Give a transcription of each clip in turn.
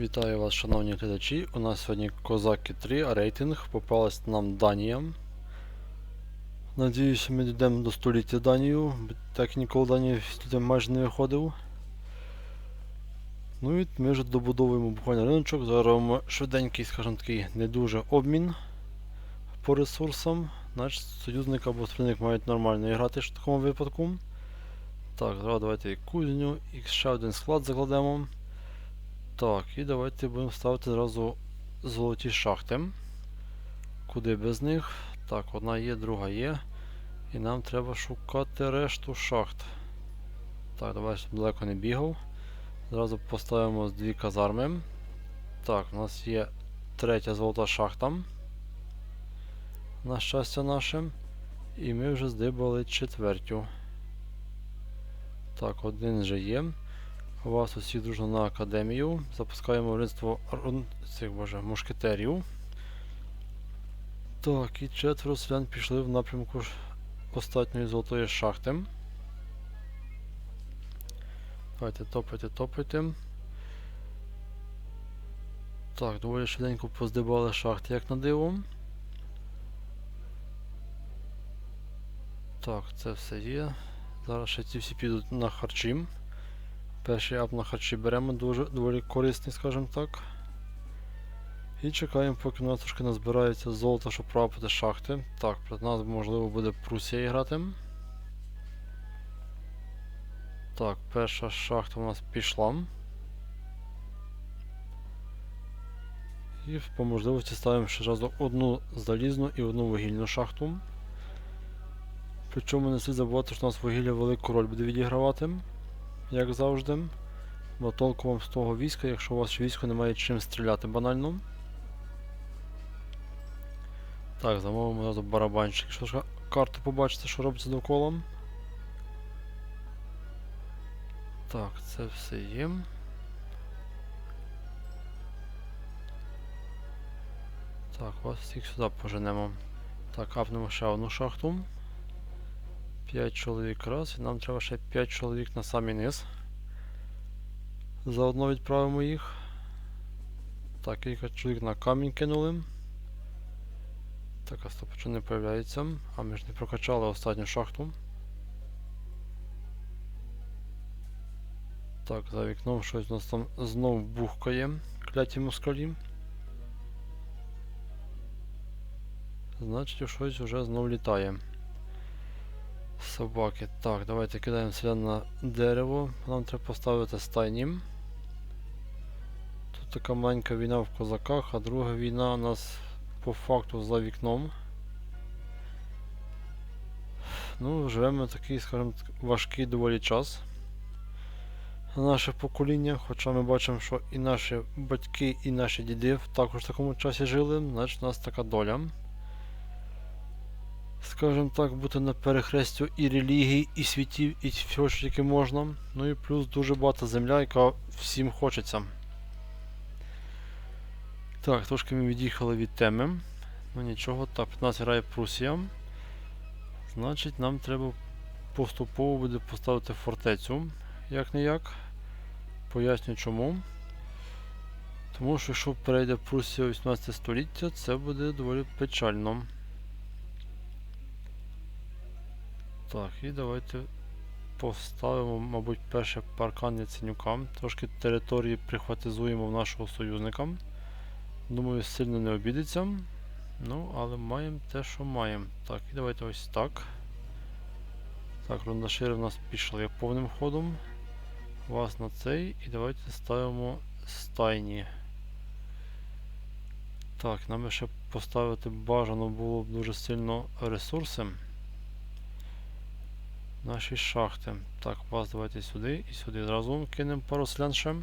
Вітаю вас, шановні глядачі. У нас сьогодні Козаки 3, а рейтинг попалась нам Данія. Надіюся, ми дійдемо до століття Данію, так ніколи туди майже не виходив. Ну і ми вже добудовуємо буквально риночок. Зараз робимо швиденький, скажімо такий, не дуже обмін по ресурсам. Значить, союзник або спільник мають нормально грати в такому випадку. Так, зараз давайте кузню, і ще один склад закладемо. Так, і давайте будемо ставити зразу золоті шахти. Куди без них? Так, одна є, друга є. І нам треба шукати решту шахт. Так, давай щоб далеко не бігав. Зразу поставимо дві казарми. Так, у нас є третя золота шахта. На щастя наше. І ми вже здибали четвертю. Так, один вже є. Вас усі дружно на академію. Запускаємо виробництво цих боже, мушкетерів. Так, і четверо селян пішли в напрямку остатньої золотої шахти. Давайте топайте, топайте. Так, доволі швиденько поздибали шахти, як на диво. Так, це все є. Зараз ще ці всі підуть на харчі. Перший ап на харчі беремо, дуже доволі корисний, скажімо так. І чекаємо, поки у нас трошки назбирається золото, щоб правити шахти. Так, проти нас можливо буде Прусія грати. Так, перша шахта у нас пішла. І по можливості ставимо ще разом одну залізну і одну вугільну шахту. Причому не слід забувати, що у нас вугілля велику роль буде відігравати як завжди. Бо толку вам з того війська, якщо у вас військо немає чим стріляти банально. Так, замовимо одразу барабанчик. Якщо ж карту побачите, що робиться довкола. Так, це все є. Так, вас всіх сюди поженемо. Так, апнемо ще одну шахту. 5 чоловік раз, і нам треба ще 5 чоловік на самий низ. Заодно відправимо їх. Так, кілька чоловік на камінь кинули. Так, а стоп, що не появляється. А ми ж не прокачали останню шахту. Так, за вікном щось у нас там знов бухкає. Кляті москалі. Значить, щось вже знов літає. Собаки. Так, давайте кидаємо селян на дерево. Нам треба поставити стайні. Тут така маленька війна в козаках, а друга війна у нас по факту за вікном. Ну, живемо такий, скажімо, так, важкий доволі час. Наше покоління, хоча ми бачимо, що і наші батьки, і наші діди також в такому часі жили, значить у нас така доля скажімо так, бути на перехрестю і релігій, і світів, і всього, що тільки можна. Ну і плюс дуже багата земля, яка всім хочеться. Так, трошки ми від'їхали від теми. Ну нічого, так, 15 грає Прусія. Значить, нам треба поступово буде поставити фортецю, як не як. Поясню чому. Тому що якщо перейде Прусія 18 століття, це буде доволі печально. Так, і давайте поставимо, мабуть, перше паркан Яценюка. Трошки території прихватизуємо в нашого союзника. Думаю, сильно не обідеться. Ну, але маємо те, що маємо. Так, і давайте ось так. Так, рундашири в нас пішли повним ходом. Вас на цей. І давайте ставимо стайні. Так, нам ще поставити бажано було б дуже сильно ресурси. Наші шахти. Так, вас давайте сюди і сюди. Зразу кинемо пару селян ще.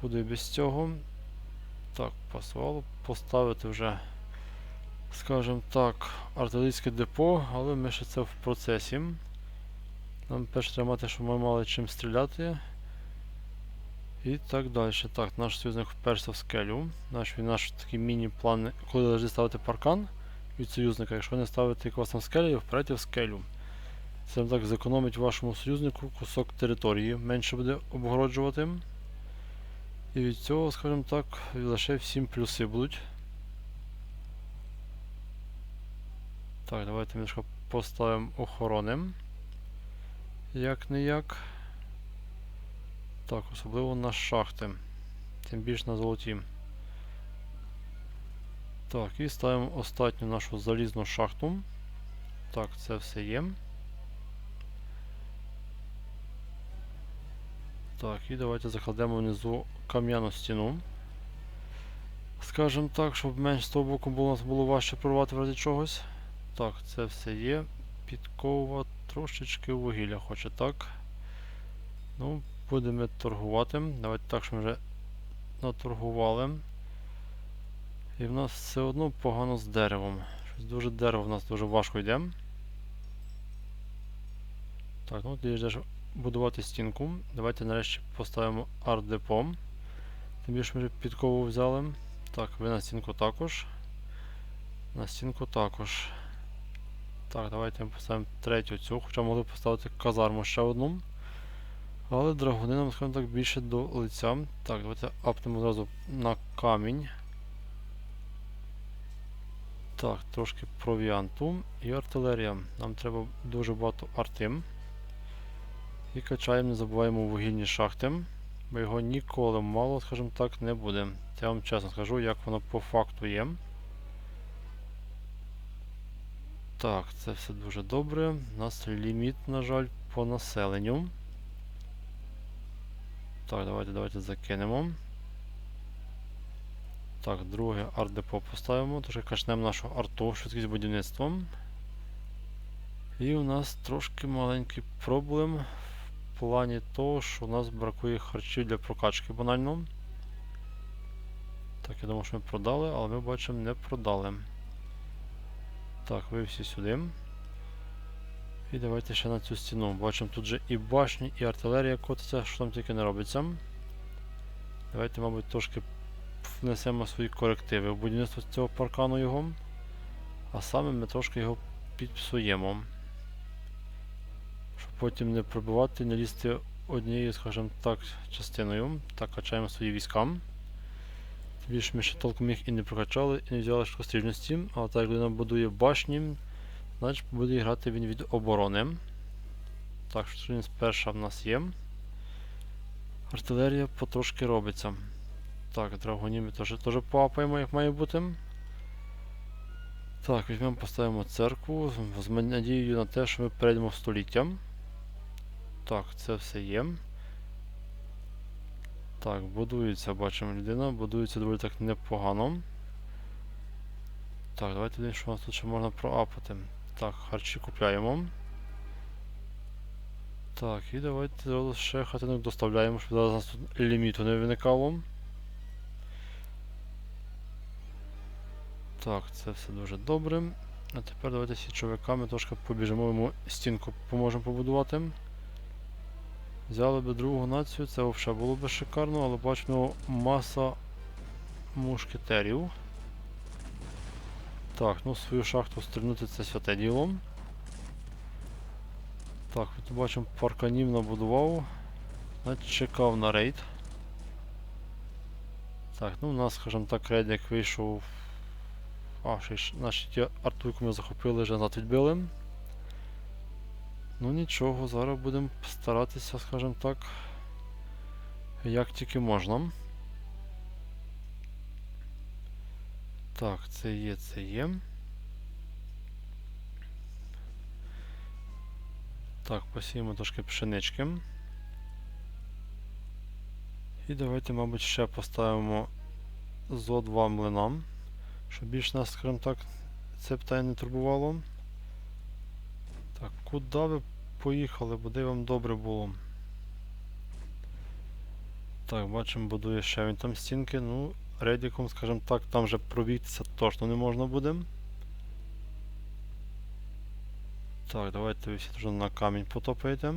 Куди без цього. Так, пасувало поставити вже, скажімо так, артилерійське депо, але ми ще це в процесі. Нам перше треба мати, щоб ми мали чим стріляти. І так далі. Так, наш союзник вперся в скелю. Наш, наш такий міні-план, коли лежить ставити паркан від союзника. Якщо не ставити якогось там скелю, вперед в скелю. Це так зекономить вашому союзнику кусок території, менше буде обгороджувати. І від цього, скажімо так, лише всім плюси будуть. Так, давайте немножко поставимо охорони. Як не як. Так, особливо на шахти. Тим більш на золоті. Так, і ставимо останню нашу залізну шахту. Так, це все є. Так, і давайте закладемо внизу кам'яну стіну. Скажем так, щоб менш з того боку було, нас було важче прорвати в разі чогось. Так, це все є. Підкова трошечки вугілля хоче, так. Ну, будемо торгувати. Давайте так, що ми вже наторгували. І в нас все одно погано з деревом. Щось дуже дерево в нас дуже важко йде. Так, ну ти йдеш будувати стінку. Давайте нарешті поставимо арт-депо. Тим більше ми підкову взяли. Так, ви на стінку також. На стінку також. Так, давайте поставимо третю цю, хоча могли поставити казарму ще одну. Але драгуни нам, скажімо так, більше до лиця. Так, давайте апнемо зразу на камінь. Так, трошки провіанту і артилерія. Нам треба дуже багато артим. І качаємо, не забуваємо вугільні шахти, бо його ніколи мало, скажімо так, не буде. Я вам чесно скажу, як воно по факту є. Так, це все дуже добре. У нас ліміт, на жаль, по населенню. Так, давайте давайте закинемо. Так, друге арт-депо поставимо, тож качнемо нашу арту швидкість будівництва. І у нас трошки маленький проблем плані того, що у нас бракує харчів для прокачки банально. Так, я думав, що ми продали, але ми бачимо, не продали. Так, ви всі сюди. І давайте ще на цю стіну. Бачимо тут же і башні, і артилерія котиться, що там тільки не робиться. Давайте, мабуть, трошки внесемо свої корективи в будівництво цього паркану його. А саме ми трошки його підпсуємо. Щоб потім не пробивати, не лізти однією, скажімо так, частиною. Так, качаємо свої війська. Більше ми ще толком їх і не прокачали, і не взяли швидкострільності, але так як людина будує башні, значить буде грати він від оборони. Так, швидкострільність перша в нас є. Артилерія потрошки робиться. Так, драгонів ми теж, теж поапаємо, як має бути. Так, візьмемо, поставимо церкву з надією на те, що ми перейдемо в століття. Так, це все є. Так, будується, бачимо людина, будується доволі так непогано. Так, давайте що у нас тут ще можна проапати. Так, харчі купляємо. Так, і давайте ще хатинок доставляємо, щоб зараз у нас тут ліміту не виникало. Так, це все дуже добре. А тепер давайте січовиками трошки побіжимо, йому стінку поможемо побудувати. Взяли би другу націю, це взагалі було б шикарно, але бачимо маса мушкетерів. Так, ну свою шахту стрільнути це святе діло. Так, тут бачимо парканів набудував. Значить чекав на рейд. Так, ну у нас, скажімо так, рейд як вийшов. А, ще наші ті артуйку ми захопили, вже назад відбили. Ну нічого, зараз будемо старатися, скажімо так, як тільки можна. Так, це є, це є. Так, посіємо трошки пшенички. І давайте, мабуть, ще поставимо зо 2 млинам, щоб більш нас, скажімо так, це питання не турбувало. Так, куди ви поїхали, буде вам добре було. Так, бачимо, будує ще він там стінки. Ну, редіком, скажімо так, там вже пробігтися точно не можна буде. Так, давайте ви всі вже на камінь потопаєте.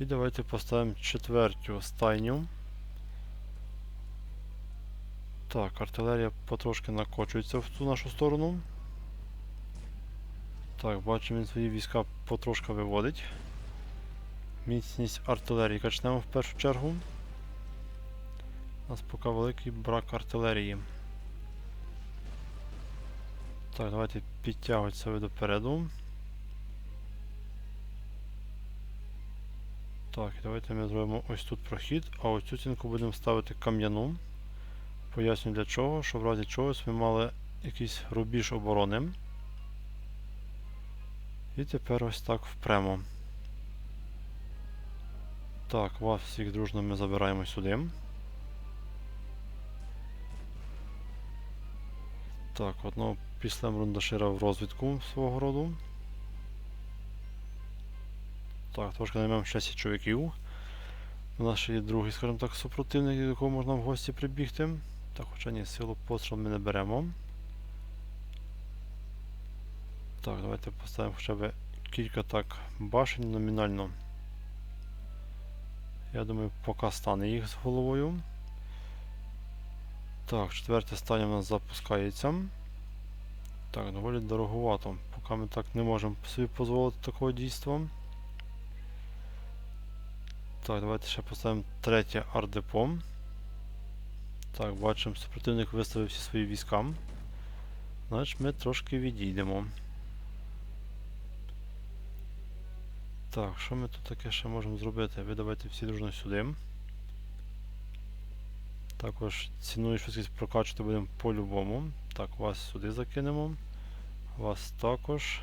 І давайте поставимо четвертю стайню. Так, артилерія потрошки накочується в цю нашу сторону. Так, бачимо, він свої війська потрошки виводить. міцність артилерії качнемо в першу чергу. У нас поки великий брак артилерії. Так, давайте підтягувати себе допереду. Так, давайте ми зробимо ось тут прохід, а ось цю стінку будемо ставити кам'яну. Поясню для чого, щоб в разі чогось ми мали якийсь рубіж оборони. І тепер ось так впремо. Так, вас всіх дружно ми забираємо сюди. Так, одного після рундашира в розвідку свого роду. Так, трошки наймемо ще січовиків. У нас ще є другий, скажімо так, супротивник, до якого можна в гості прибігти. Так, хоча ні, силу пострілу ми не беремо. Так, давайте поставимо хоча б кілька так башень номінально. Я думаю, поки стане їх з головою. Так, четверте стання у нас запускається. Так, доволі дороговато. Поки ми так не можемо собі дозволити такого дійства. Так, давайте ще поставимо третє ардепо. Так, бачимо, супротивник виставив всі свої війська. Значить ми трошки відійдемо. Так, що ми тут таке ще можемо зробити? Ви давайте всі дружно сюди. Також і швидкість прокачувати будемо по-любому. Так, вас сюди закинемо. Вас також.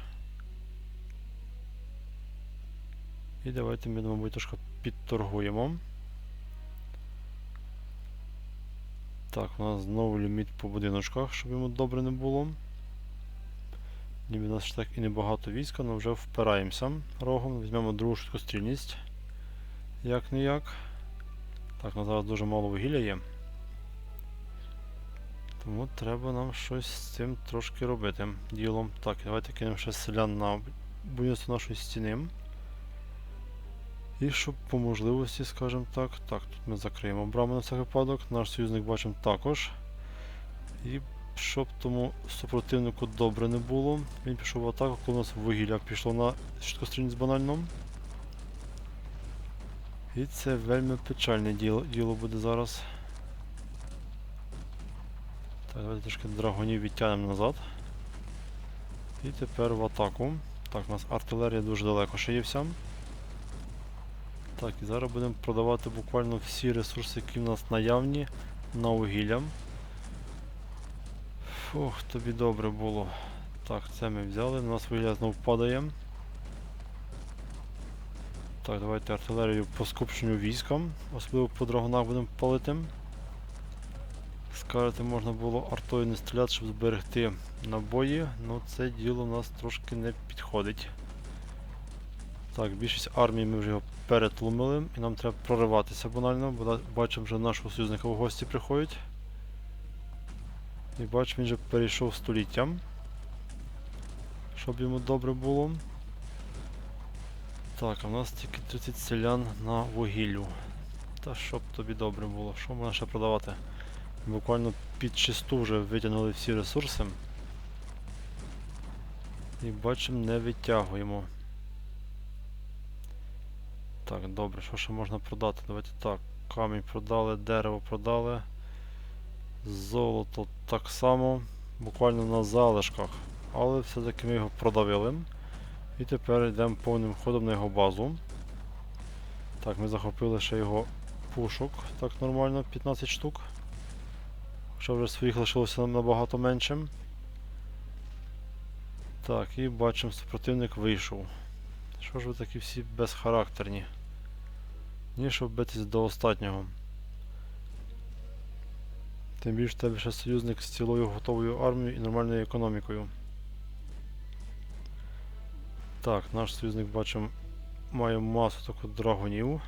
І давайте ми, мабуть, трошки підторгуємо. Так, у нас знову ліміт по будиночках, щоб йому добре не було. Ніби нас ж так і небагато війська, але вже впираємося рогом. Візьмемо другу швидкострільність. Як не як. Так, у нас зараз дуже мало вугілля є. Тому треба нам щось з цим трошки робити ділом. Так, давайте кинемо ще селян на будівництво нашої стіни. І щоб по можливості, скажімо так. Так, тут ми закриємо браму на цей випадок. Наш союзник бачимо також. І щоб тому супротивнику добре не було, він пішов в атаку, коли у нас вугілля пішло на швидкострільність банально. І це вельми печальне діло, діло буде зараз. Так, давайте трішки драгонів відтягнемо назад. І тепер в атаку. Так, у нас артилерія дуже далеко ще вся. Так, і зараз будемо продавати буквально всі ресурси, які в нас наявні на вугілля. Фух, тобі добре було. Так, це ми взяли, у нас вугілля знову падає. Так, давайте артилерію по скупченню військам, особливо по драгунах будемо палити. Скажете, можна було артою не стріляти, щоб зберегти набої, але це діло у нас трошки не підходить. Так, більшість армії ми вже його перетлумили і нам треба прориватися банально, бо бачимо, вже нашого союзника в гості приходять. І бачимо, він вже перейшов століттям. Щоб йому добре було. Так, а в нас тільки 30 селян на вугіллю. Та щоб тобі добре було, що можна ще продавати? Буквально під чисту вже витягнули всі ресурси. І бачимо, не витягуємо. Так, добре, що ще можна продати? Давайте так. Камінь продали, дерево продали. Золото так само. Буквально на залишках. Але все-таки ми його продавили. І тепер йдемо повним ходом на його базу. Так, ми захопили ще його пушок. Так нормально, 15 штук. Хоча вже своїх лишилося нам набагато менше. Так, і бачимо, супротивник вийшов. Що ж ви такі всі безхарактерні? Ні, щоб битись до останнього. Тим більше тебе ще союзник з цілою готовою армією і нормальною економікою. Так, наш союзник бачимо має масу таку драгонів.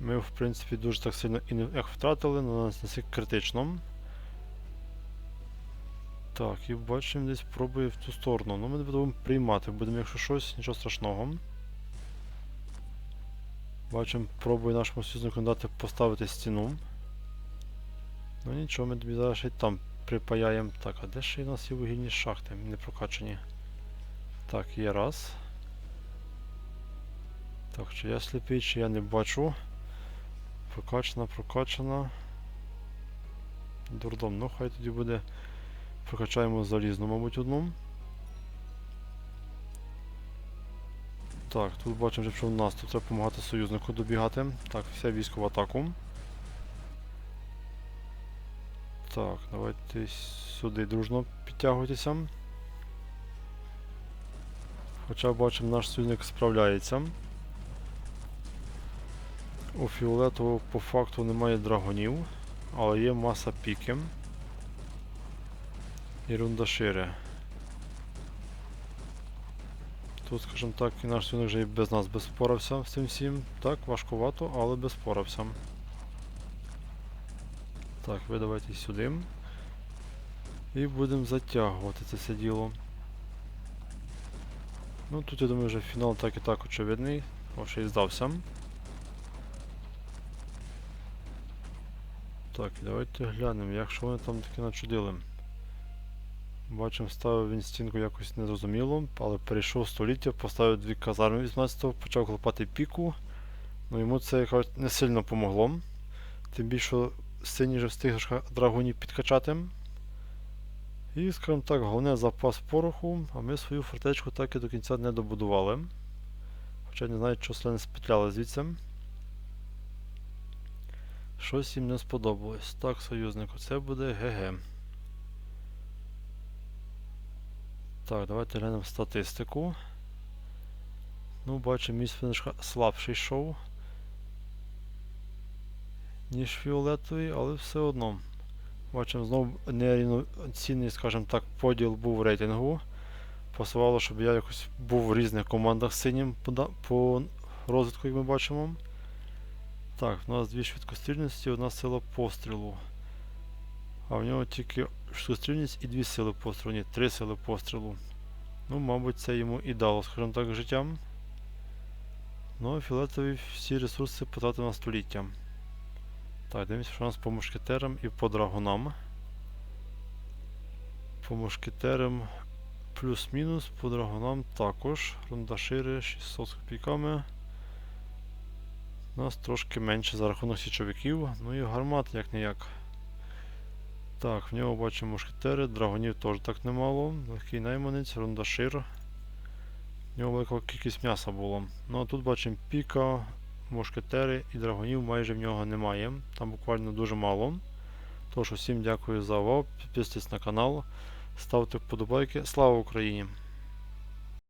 Ми в принципі дуже так сильно і не втратили, але нас настільки критично. Так, і бачимо десь пробує в цю сторону. Ну ми будемо приймати, будемо, якщо щось, нічого страшного. Бачимо, пробує нашому союзнику дати поставити стіну. Ну нічого, ми тобі зараз й там припаяємо. Так, а де ще у нас є вугільні шахти? Не прокачані. Так, є раз. Так, чи я сліпий, чи я не бачу. Прокачана, прокачана. Дурдом, ну хай тоді буде. Прокачаємо залізну, мабуть, одну. Так, тут бачимо, що в нас тут треба допомагати союзнику добігати. Так, вся військо в атаку. Так, давайте сюди дружно підтягуйтеся. Хоча бачимо, наш союзник справляється. У фіолетового по факту немає драгонів, але є маса піки. І рундашири. Тут, скажімо так, і наш союзник вже і без нас би спорався з цим всім. Так, важкувато, але би спорався. Так, ви давайте сюди. І будемо затягувати це все діло. Ну тут я думаю вже фінал так і так очевидний. О, ще й здався. Так, давайте глянемо, як що вони там таке начудили. Бачимо, ставив він стінку якось незрозуміло, але перейшов століття, поставив дві казарми 18-го, почав клепати піку. Ну йому це якось не сильно помогло. Тим більше синій вже встиг драгунів підкачати. І, скажімо так, головне запас пороху, а ми свою фортечку так і до кінця не добудували. Хоча не знаю, що селени спетляли звідси. Щось їм не сподобалось. Так, союзнику, це буде ГГ. Так, давайте глянемо статистику. Ну, бачимо, мій слабший йшов, ніж фіолетовий, але все одно. Бачимо, знову нерівноцінний, скажімо так, поділ був рейтингу. Пасувало, щоб я якось був в різних командах синім по, розвитку, як ми бачимо. Так, у нас дві швидкострільності, одна сила пострілу. А в нього тільки швидкострільність і дві сили пострілу. Ні, три сили пострілу. Ну, мабуть, це йому і дало, скажімо так, життям. Ну, а фіолетові всі ресурси потратив на століття. Так, дивимося, що у нас по мушкетерам і по драгунам. По мушкетерам плюс-мінус, по драгунам також. Рундашири 600 з копійками. У нас трошки менше за рахунок січовиків, ну і гармат як не як. Так, в нього бачимо мушкетери, драгунів теж так немало. Легкий найманець, рундашир. В нього велика кількість м'яса було. Ну а тут бачимо піка, мушкетери і драгунів майже в нього немає. Там буквально дуже мало. Тож усім дякую за увагу. Підписуйтесь на канал, ставте вподобайки. Слава Україні!